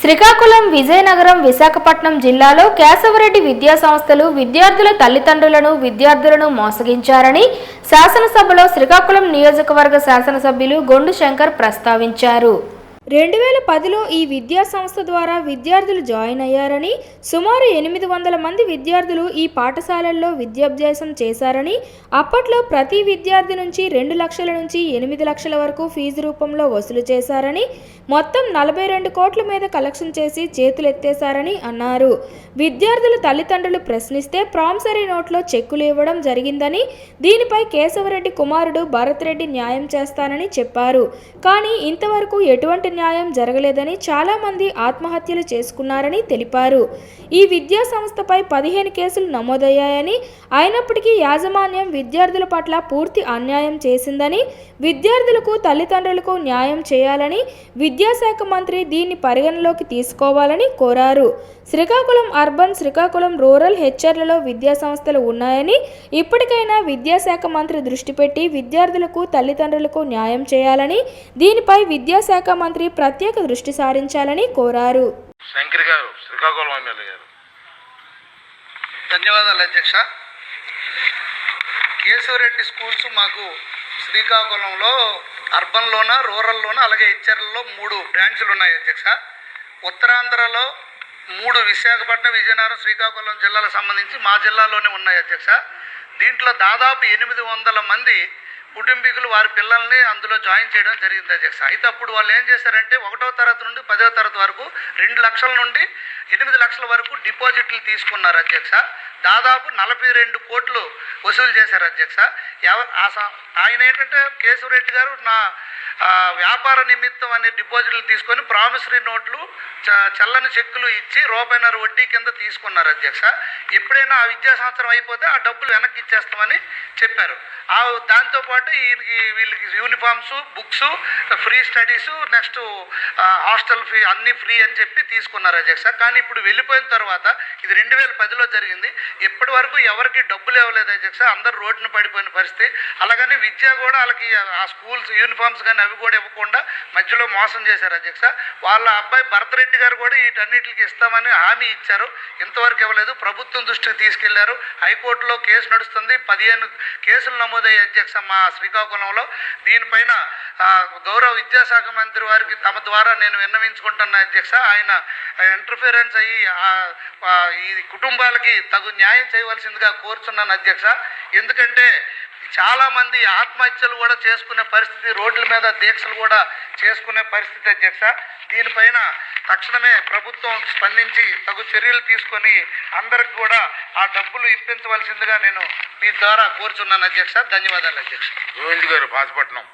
శ్రీకాకుళం విజయనగరం విశాఖపట్నం జిల్లాలో కేశవరెడ్డి విద్యా సంస్థలు విద్యార్థుల తల్లిదండ్రులను విద్యార్థులను మోసగించారని శాసనసభలో శ్రీకాకుళం నియోజకవర్గ శాసనసభ్యులు గొండు శంకర్ ప్రస్తావించారు. రెండు వేల పదిలో ఈ విద్యా సంస్థ ద్వారా విద్యార్థులు జాయిన్ అయ్యారని సుమారు ఎనిమిది వందల మంది విద్యార్థులు ఈ పాఠశాలల్లో విద్యాభ్యాసం చేశారని అప్పట్లో ప్రతి విద్యార్థి నుంచి రెండు లక్షల నుంచి ఎనిమిది లక్షల వరకు ఫీజు రూపంలో వసూలు చేశారని మొత్తం నలభై రెండు కోట్ల మీద కలెక్షన్ చేసి చేతులెత్తేశారని అన్నారు. విద్యార్థుల తల్లిదండ్రులు ప్రశ్నిస్తే ప్రామిసరీ నోట్లో చెక్కులు ఇవ్వడం జరిగిందని దీనిపై కేశవరెడ్డి కుమారుడు భరత్ రెడ్డి న్యాయం చేస్తానని చెప్పారు. కానీ ఇంతవరకు ఎటువంటి న్యాయం జరగలేదని చాలామంది ఆత్మహత్యలు చేసుకున్నారని తెలిపారు. ఈ విద్యా సంస్థపై పదిహేను కేసులు నమోదయ్యాయని అయినప్పటికీ యాజమాన్యం విద్యార్థుల పట్ల పూర్తి అన్యాయం చేసిందని విద్యార్థులకు తల్లిదండ్రులకు న్యాయం చేయాలని విద్యాశాఖ మంత్రి దీన్ని పరిగణలోకి తీసుకోవాలని కోరారు. శ్రీకాకుళం అర్బన్ శ్రీకాకుళం రూరల్ హెచ్ఆర్లలో విద్యా సంస్థలు ఉన్నాయని ఇప్పటికైనా విద్యాశాఖ మంత్రి దృష్టి పెట్టి విద్యార్థులకు తల్లిదండ్రులకు న్యాయం చేయాలని దీనిపై విద్యాశాఖ మంత్రి ప్రత్యేక దృష్టి సారించాలని కోరారు. శంకర్ గారు శ్రీకాకుళం ఎమ్మెల్యే గారు. ధన్యవాదాలు అధ్యక్ష. కేశవరెడ్డి స్కూల్స్ మాకు శ్రీకాకుళంలో అర్బన్లోన రూరల్లోన అలాగే హెచ్ఆర్లలో మూడు బ్రాంచ్లు ఉన్నాయి అధ్యక్ష. ఉత్తరాంధ్రలో మూడు విశాఖపట్నం విజయనగరం శ్రీకాకుళం జిల్లాలకు సంబంధించి మా జిల్లాలోనే ఉన్నాయి అధ్యక్ష. దీంట్లో దాదాపు ఎనిమిది వందల మంది కుటుంబీకులు వారి పిల్లల్ని అందులో జాయిన్ చేయడం జరిగింది అధ్యక్ష. అయితే అప్పుడు వాళ్ళు ఏం చేశారంటే ఒకటో తరగతి నుండి పదో తరగతి వరకు రెండు లక్షల నుండి ఎనిమిది లక్షల వరకు డిపాజిట్లు తీసుకున్నారు అధ్యక్ష. దాదాపు నలభై రెండు కోట్లు వసూలు చేశారు అధ్యక్ష. ఎవ- ఆ ఆయన ఏంటంటే కేశవరెడ్డి గారు నా వ్యాపార నిమిత్తం అనే డిపాజిట్లు తీసుకొని ప్రామిసరీ నోట్లు చ- చల్లని చెక్కులు ఇచ్చి రూపాయిన్నర వడ్డీ కింద తీసుకున్నారు అధ్యక్ష. ఎప్పుడైనా ఆ విద్యా సంవత్సరం అయిపోతే ఆ డబ్బులు వెనక్కి ఇచ్చేస్తామని చెప్పారు. ఆ దాంతోపాటు వీళ్ళకి వీళ్ళకి uniforms books free studies next hostel fee అన్నీ ఫ్రీ అని చెప్పి తీసుకున్నారు అధ్యక్ష కానీ ఇప్పుడు వెళ్ళిపోయిన తర్వాత ఇది రెండు వేల పదిలో జరిగింది. ఇప్పటి వరకు ఎవరికి డబ్బులు ఇవ్వలేదు అధ్యక్ష అందరు రోడ్డున పడిపోయిన పరిస్థితి. అలాగని విద్య కూడా వాళ్ళకి ఆ స్కూల్స్ యూనిఫామ్స్ కానీ అవి కూడా ఇవ్వకుండా మధ్యలో మోసం చేశారు అధ్యక్ష వాళ్ళ అబ్బాయి భరతరెడ్డి గారు కూడా వీటన్నిటికి ఇస్తామని హామీ ఇచ్చారు. ఇంతవరకు ఇవ్వలేదు. ప్రభుత్వం దృష్టికి తీసుకెళ్ళారు. హైకోర్టులో కేసు నడుస్తుంది. పదిహేను కేసులు నమోదయ్యే అధ్యక్ష మా శ్రీకాకుళంలో దీనిపైన గౌరవ విద్యాశాఖ మంత్రి వారికి తమ ద్వారా నేను విన్నవించుకుంటున్న అధ్యక్ష ఆయన ఇంటర్ఫిరెన్స్ అయ్యి ఈ కుటుంబాలకి తగు న్యాయం చేయవలసిందిగా కోరుచున్నాను అధ్యక్ష. ఎందుకంటే చాలా మంది ఆత్మహత్యలు కూడా చేసుకునే పరిస్థితి రోడ్ల మీద దీక్షలు కూడా చేసుకునే పరిస్థితి అధ్యక్ష. దీనిపైన తక్షణమే ప్రభుత్వం స్పందించి తగు చర్యలు తీసుకొని అందరికి కూడా ఆ డబ్బులు ఇప్పించవలసిందిగా నేను మీ ద్వారా కోరుచున్నాను అధ్యక్ష. ధన్యవాదాలు అధ్యక్ష. గోవింద్ గారు పాతపట్నం